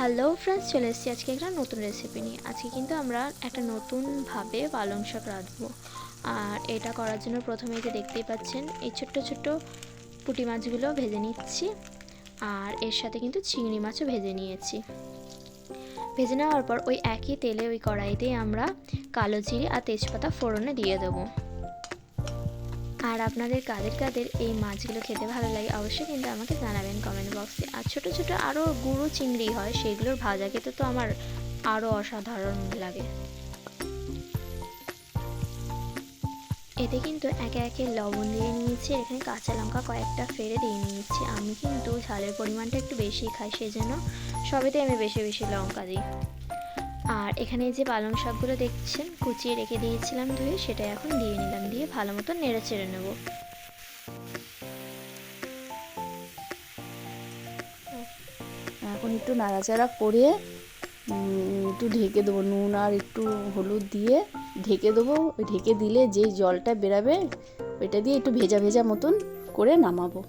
Hello friends চলে এসেছি আজকে একটা নতুন রেসিপি নিয়ে। আজকে কিন্তু আমরা একটা নতুনভাবে পালং শাক রাঁধবো। আর এটা করার জন্য প্রথমে যে দেখতেই পাচ্ছেন, এই ছোট্ট ছোট্ট পুঁটি মাছগুলো ভেজে নিচ্ছি। আর এর সাথে কিন্তু চিংড়ি মাছও ভেজে নিয়েছি। ভেজে নেওয়ার পর ওই একই তেলে ওই কড়াইতেই আমরা কালো জিরে আর তেজপাতা ফোড়নে দিয়ে দেবো। আর আপনাদের কাদের কাদের এই মাছগুলো খেতে ভালো লাগে অবশ্যই কিন্তু আমাকে জানাবেন কমেন্ট বক্সে আর ছোটো ছোটো আরও গুঁড়ো চিংড়ি হয় সেগুলোর ভাজা খেতে তো আমার আরও অসাধারণ লাগে। এতে কিন্তু একে একে লবণ দিয়ে নিয়েছি, এখানে কাঁচা লঙ্কা কয়েকটা ফেরে দিয়ে নিয়েছি। আমি কিন্তু ঝালের পরিমাণটা একটু বেশি খাই, সেজন্য সবেতে আমি বেশি বেশি লঙ্কা দিই। আর এখানে যে পালং শাকগুলো দেখছেন, কুচিয়ে রেখে দিয়েছিলাম ধুয়ে সেটা এখন দিয়ে নিলাম, দিয়ে ভালো মতো নেড়ে চেড়ে নেব। এখন একটু নাড়াচাড়া করে একটু ঢেকে দেবো, নুন আর একটু হলুদ দিয়ে ঢেকে দেবো, ঢেকে দিলে যেই জলটা বেরাবে, ওইটা দিয়ে একটু ভেজা ভেজা মতন করে নামাবো।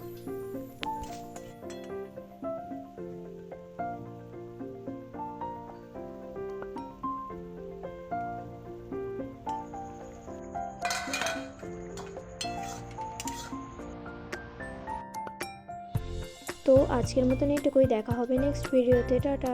তো আজকের মতন এটুকুই দেখা হবে নেক্সট ভিডিওতে টাটা।